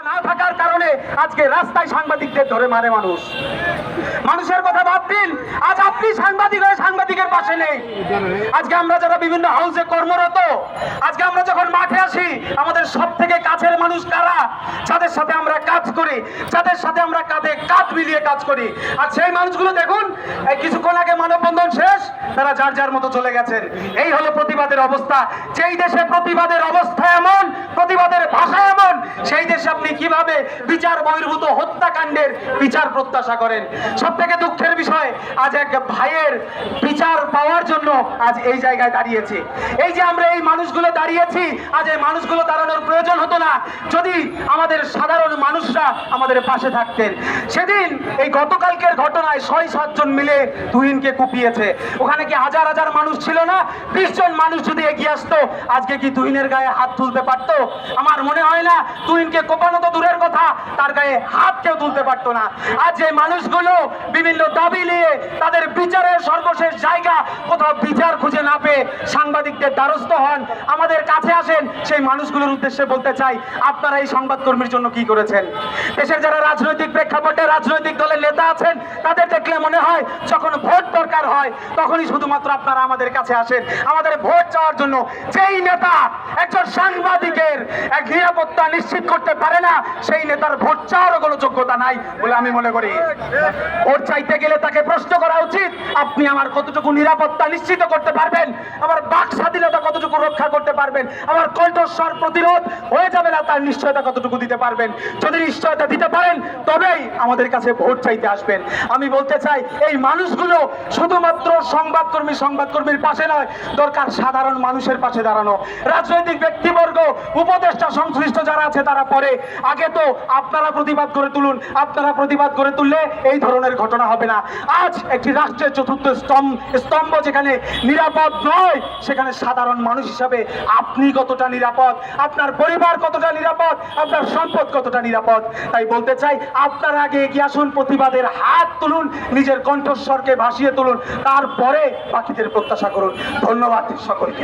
না থাকার কারণে আজকে রাস্তায় সাংবাদিকদের ধরে মারে মানুষ। মানুষের কথা আজ আপনি সাংবাদিক হয়ে সাংবাদিকের পাশে নেই। আজকে আমরা যারা বিভিন্ন হাউসে কর্মরত, আজকে আমরা যখন মাঠে আসি, আমাদের সব থেকে কাছের মানুষ কারা? যাদের সাথে আমরা কাজ করি, যাদের সাথে আমরা কাঁধে কাঁধ মিলিয়ে কাজ করি। আর সেই মানুষগুলো দেখুন, এই কিছুক্ষণ আগে মানববন্ধন শেষ, তারা যার যার মতো চলে গেছেন। এই হলো প্রতিবাদের অবস্থা। যেই দেশে প্রতিবাদের অবস্থা দেশে আপনি কীভাবে বিচার বহির্ভূত হত্যাকাণ্ডের বিচার প্রত্যাশা করেন? সব থেকে দুঃখের বিষয়, আজ এক ভাইয়ের বিচার পাওয়ার জন্য আজ এই জায়গায় দাঁড়িয়েছে। এই যে আমরা এই মানুষগুলো দাঁড়িয়েছি, আজ এই মানুষগুলো দাঁড়ানোর প্রয়োজন হতো না। যদি আমাদের সাধারণ মানুষরা আমাদের পাশে থাকতেন। সেদিন এই গতকালকের ঘটনায় ছয়, সাতজন মিলে তুহিনকে কুপিয়েছে। ওখানে কি হাজার হাজার মানুষ ছিল না? বিশ জন মানুষ যদি এগিয়ে আসতো, আজকে কি তুহিনের গায়ে হাত তুলতে পারতো? আমার মনে হয় না, তুহিনকে কোপানো তো দূরের কথা, তার গায়ে হাত কেউ তুলতে পারতো না। আজ যে মানুষগুলো বিভিন্ন দাবি নিয়ে তাদের বিচারের সর্বশেষ জায়গা কোথাও বিচার না পেয়ে সাংবাদিকদের দ্বারস্থ হন। আমাদের কাছে আসেন, সেই মানুষগুলোর উদ্দেশ্যে বলতে চাই, আপনারা এই সংবাদকর্মীর জন্য কি করেছেন? দেশের যারা রাজনৈতিক প্রেক্ষাপটে রাজনৈতিক দলের নেতা আছেন, তাদের দেখলে মনে হয় যখন ভোট দরকার হয়, তখনই শুধুমাত্র আপনারা আমাদের কাছে আসেন। আমাদের ভোট চাওয়ার জন্য যেই নেতা একজন সাংবাদিকের এক নিরাপত্তা নিশ্চিত করতে পারে না, সেই নেতার ভোট চাওয়ারও কোনো যোগ্যতা নাই বলে আমি মনে করি। ভোট চাইতে গেলে তাকে প্রশ্ন করা উচিত, আপনি আমার কতটুকু নিরাপত্তা নিশ্চিত করতে পারবেন? আমার বাক স্বাধীনতা কতটুকু রক্ষা করতে পারবেন? আমার কণ্ঠস্বর প্রতিরোধ হয়ে যাবে না তার নিশ্চয়তা কতটুকু দিতে পারবেন? যদি নিশ্চয়তা দিতে পারেন, তবেই আমাদের কাছে ভোট চাইতে আসবেন। আমি বলতে চাই, এই মানুষগুলো শুধুমাত্র সংবাদকর্মী সংবাদকর্মীর পাশে নয়, দরকার সাধারণ মানুষের পাশে দাঁড়ানো। রাজনৈতিক ব্যক্তিবর্গ, উপদেষ্টা, সংশ্লিষ্ট যারা আছে তারা পরে। আগে তো আপনারা প্রতিবাদ করে তুলুন, আপনারা প্রতিবাদ করে তুললে এই ধরনের ঘটনা হবে না। আজ একটি রাষ্ট্রের চতুর্থ স্তম্ভ স্তম্ভ যেখানে নিরাপদ নয়, সেখানে সাধারণ মানুষ হিসাবে আপনি কতটা নিরাপদ? আপনার পরিবার কতটা নিরাপদ? আপনার সম্পদ কতটা নিরাপদ? তাই বলতে চাই, আপনারা আগে এগিয়ে আসুন প্রতিবাদের হাত তুলুন নিজের কণ্ঠস্বরকে ভাসিয়ে তুলুন তারপরে বাকিদের প্রত্যাশা করুন। ধন্যবাদ সকলকে।